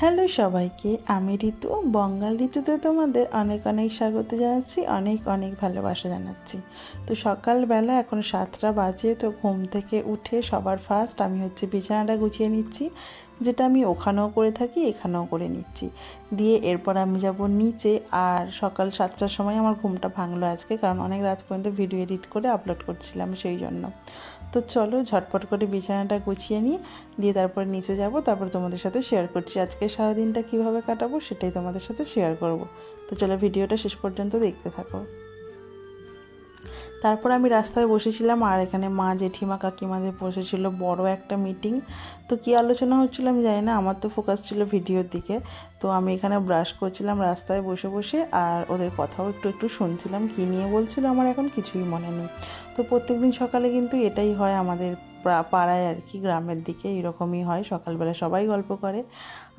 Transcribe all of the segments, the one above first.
Hello সবাইকে, আমি ঋতু। বঙ্গাল ঋতুতে তোমাদের অনেক অনেক স্বাগত জানাচ্ছি, অনেক অনেক ভালোবাসা জানাচ্ছি। তো সকালবেলা এখন সাতটা বাজে, তো ঘুম থেকে উঠে সবার ফার্স্ট আমি হচ্ছে বিছানাটা গুছিয়ে নিচ্ছি। যেটা আমি ওখানেও করে থাকি, এখানেও করে নিচ্ছি। দিয়ে এরপর আমি যাব নিচে আর সকাল সাতটার সময় আমার ঘুমটা ভাঙলো আজকে, কারণ অনেক রাত পর্যন্ত ভিডিও এডিট করে আপলোড করছিলাম সেই জন্য। তো চলো ঝটপট করে বিছানাটা গুছিয়ে নিই, দিয়ে তারপর নিচে যাব, তারপর তোমাদের সাথে শেয়ার করছি। আজকে সারাদিনটা কীভাবে কাটাবো সেটাই তোমাদের সাথে শেয়ার করব। তো চলো ভিডিওটা শেষ পর্যন্ত দেখতে থাকো। তারপর আমি রাস্তায় বসেছিলাম আর এখানে মা জেঠিমা কাকিমাদের বসেছিল, বড় একটা মিটিং তো কি আলোচনা হচ্ছিল আমি জানি না, আমার তো ফোকাস ছিল ভিডিওর দিকে। তো আমি এখানে ব্রাশ করছিলাম রাস্তায় বসে বসে আর ওদের কথাও একটু একটু শুনছিলাম, কী নিয়ে বলছিল আমার এখন কিছুই মনে নেই। তো প্রত্যেক দিন সকালে কিন্তু এটাই হয় আমাদের পাড়ায় আর কি, গ্রামের দিকে এরকমই হয়। সকালবেলা সবাই গল্প করে।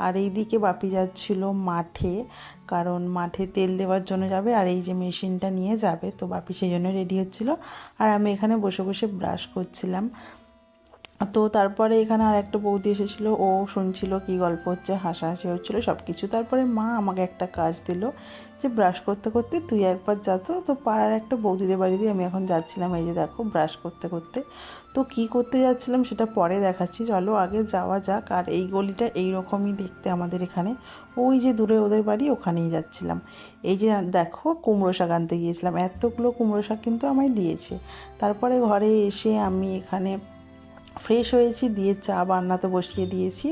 আর এই দিকে বাপি যাচ্ছিল মাঠে, কারণ মাঠে তেল দেওয়ার জন্য যাবে আর এই যে মেশিনটা নিয়ে যাবে। তো বাপি সেই জন্য রেডি হচ্ছিল। আর আমি এখানে বসে বসে ব্রাশ করছিলাম। তো তারপরে এখানে আর একটা বৌদি এসেছিল, ও শুনছিল কি গল্প হচ্ছে, হাসাহাসি হচ্ছিল সব কিছু তারপরে মা আমাকে একটা কাজ দিল যে ব্রাশ করতে করতে তুই একবার যাতো তো পাড়ার একটা বৌদিদের বাড়িতে আমি এখন যাচ্ছিলাম, এই যে দেখো ব্রাশ করতে করতে। তো কি করতে যাচ্ছিলাম সেটা পরে দেখাচ্ছি, চলো আগে যাওয়া যাক। আর এই গলিটা এই রকমই দেখতে আমাদের এখানে। ওই যে দূরে ওদের বাড়ি, ওখানেই যাচ্ছিলাম। এই যে দেখো কুমড়ো শাক আনতে গিয়েছিলাম, এতগুলো কুমড়ো শাক কিন্তু আমায় দিয়েছে। তারপরে ঘরে এসে আমি এখানে ফ্রেশ হয়েছি, দিয়ে চা বান্নাতে বসিয়ে দিয়েছি।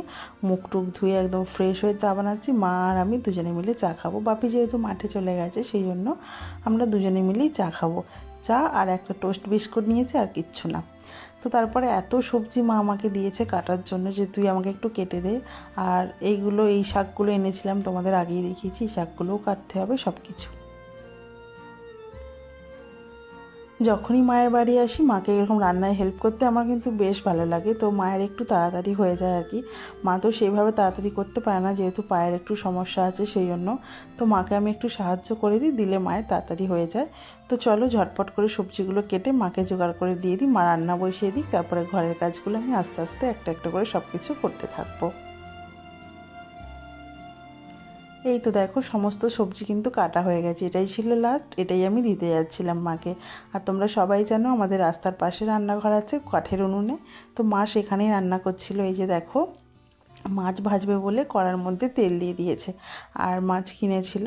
মুখ টুক ধুয়ে একদম ফ্রেশ হয়ে চা বানাচ্ছি। মা আর আমি দুজনে মিলে চা খাব। বাপি যেহেতু মাঠে চলে গেছে, সেই জন্য আমরা দুজনে মিলেই চা খাব। চা আর একটা টোস্ট বিস্কুট নিয়েছি আর কিচ্ছু না। তো তারপরে এত সবজি মা আমাকে দিয়েছে কাটার জন্য যে তুই আমাকে একটু কেটে দে। আর এইগুলো, এই শাকগুলো এনেছিলাম, তোমাদের আগেই দেখিয়েছি শাকগুলোও কাটতে হবে সব কিছু যখনই মায়ের বাড়ি আসি, মাকে এরকম রান্নায় হেল্প করতে আমার কিন্তু বেশ ভালো লাগে। তো মায়ের একটু তাড়াতাড়ি হয়ে যায় আর কি। মা তো সেইভাবে তাড়াতাড়ি করতে পারে না, যেহেতু পায়ের একটু সমস্যা আছে সেই জন্য তো মাকে আমি একটু সাহায্য করে দিই, দিলে মায়ের তাড়াতাড়ি হয়ে যায়। তো চলো ঝটপট করে সবজিগুলো কেটে মাকে জোগাড় করে দিয়ে দিই, মা রান্না বসিয়ে দিই তারপরে ঘরের কাজগুলো আমি আস্তে আস্তে একটা একটা করে সব কিছু করতে থাকব। এই তো দেখো, সমস্ত সবজি কিন্তু কাটা হয়ে গেছে। এটাই ছিল লাস্ট এটাই আমি দিতে যাচ্ছিলাম মাকে। আর তোমরা সবাই জানো, আমাদের রাস্তার পাশে রান্নাঘর আছে কাঠের উনুনে। তো মা সেখানেই রান্না করছিল। এই যে দেখো, মাছ ভাজবে বলে কড়ার মধ্যে তেল দিয়ে দিয়েছে। আর মাছ কিনেছিল,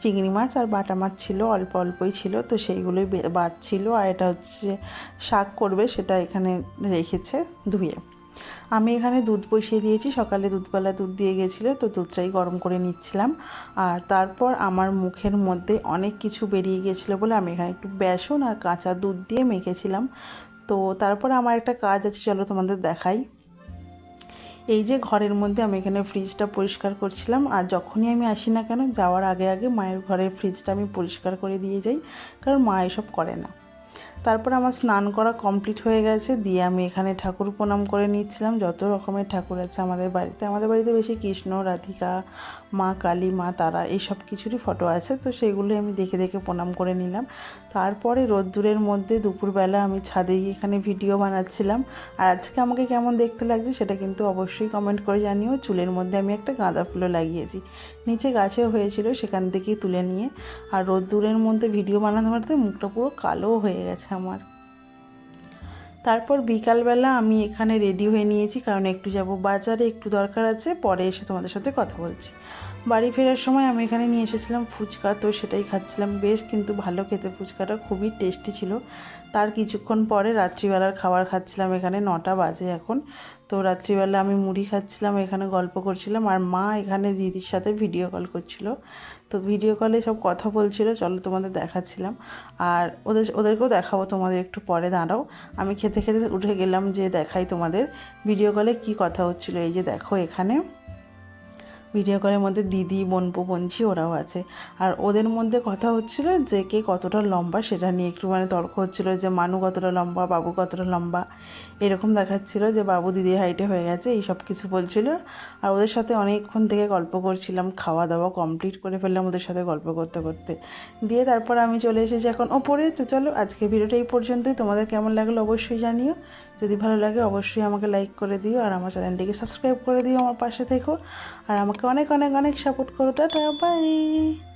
চিংড়ি মাছ আর বাটা মাছ ছিল, অল্প অল্পই ছিল। তো সেইগুলোই বাদ ছিল। আর এটা হচ্ছে শাক করবে, সেটা এখানে রেখেছে ধুয়ে। আমি এখানে দুধ বসিয়ে দিয়েছি। সকালে দুধবেলা দুধ দিয়ে গেছিল, তো দুধটাই গরম করে নিচ্ছিলাম। আর তারপর আমার মুখের মধ্যে অনেক কিছু বেরিয়ে গিয়েছিল বলে আমি এখানে একটু বেসন আর কাঁচা দুধ দিয়ে মেখেছিলাম। তো তারপর আমার একটা কাজ আছে, চলো তোমাদের দেখাই। এই যে ঘরের মধ্যে আমি এখানে ফ্রিজটা পরিষ্কার করছিলাম, আর যখনই আমি আসি না কেন, যাওয়ার আগে আগে মায়ের ঘরের ফ্রিজটা আমি পরিষ্কার করে দিয়ে যাই, কারণ মা এসব করে না। তারপর আমার স্নান করা কমপ্লিট হয়ে গেছে, দিয়ে আমি এখানে ঠাকুর প্রণাম করে নিচ্ছিলাম। যত রকমের ঠাকুর আছে আমাদের বাড়িতে আমাদের বাড়িতে বেশি কৃষ্ণ, রাধিকা, মা, কালী, মা, তারা এইসব কিছুরই ফটো আছে, তো সেগুলোই আমি দেখে দেখে প্রণাম করে নিলাম। তারপরে রোদ্দুরের মধ্যে দুপুরবেলা আমি ছাদে গিয়ে এখানে ভিডিও বানাচ্ছিলাম। আর আজকে আমাকে কেমন দেখতে লাগছে সেটা কিন্তু অবশ্যই কমেন্ট করে জানিও। চুলের মধ্যে আমি একটা গাঁদা ফুলও লাগিয়েছি। নিচে গাছেও হয়েছিল সেখান থেকেই তুলে নিয়ে। আর রোদ্দুরের মধ্যে ভিডিও বানাতে বানাতে মুখটা পুরো কালো হয়ে গেছে। আমার। তারপর বিকালবেলা আমি এখানে রেডি হয়ে নিয়েছি, কারণ একটু যাব বাজারে, একটু দরকার আছে, পরে এসে তোমাদের সাথে কথা বলছি। বাড়ি ফেরার সময় আমি এখানে নিয়ে এসেছিলাম ফুচকা, তো সেটাই খাচ্ছিলাম বেশ, কিন্তু ভালো খেতে ফুচকাটা খুবই টেস্টি ছিল। তার কিছুক্ষণ পরে রাত্রিবেলার খাবার খাচ্ছিলাম এখানে নটা বাজে এখন। তো রাত্রিবেলা আমি মুড়ি খাচ্ছিলাম, এখানে গল্প করছিলাম, আর মা এখানে দিদির সাথে ভিডিও কল করছিল। তো ভিডিও কলে সব কথা বলছিল, চলো তোমাদের দেখাচ্ছিলাম। আর ওদের, ওদেরকেও দেখাবো তোমাদের একটু পরে, দাঁড়াও। আমি খেতে খেতে উঠে গেলাম যে দেখাই তোমাদের ভিডিও কলে কি কথা হচ্ছিল। এই যে দেখো এখানে। ভিডিও কলের মধ্যে দিদি, বোনপো বোনঝি ওরাও আছে। আর ওদের মধ্যে কথা হচ্ছিল যে কে কতটা লম্বা সেটা নিয়ে। একটু মানে তর্ক হচ্ছিল যে মানু কতটা লম্বা, বাবু কতটা লম্বা। এরকম দেখাচ্ছিল যে বাবু দিদি হাইটে হয়ে গেছে, এই সব কিছু বলছিল। আর ওদের সাথে অনেকক্ষণ থেকে গল্প করছিলাম, খাওয়া দাওয়া কমপ্লিট করে ফেললাম ওদের সাথে গল্প করতে করতে। দিয়ে তারপর আমি চলে এসেছি এখন ওপরে। তো চলো আজকে ভিডিওটা এই পর্যন্তই। তোমাদের কেমন লাগল অবশ্যই জানিও। যদি ভালো লাগে অবশ্যই আমাকে লাইক করে দিও। আর আমার চ্যানেলটিকে সাবস্ক্রাইব করে দিও আমার পাশে থেকো। আর আমাকে অনেক অনেক অনেক সাপোর্ট করো টাটা বাই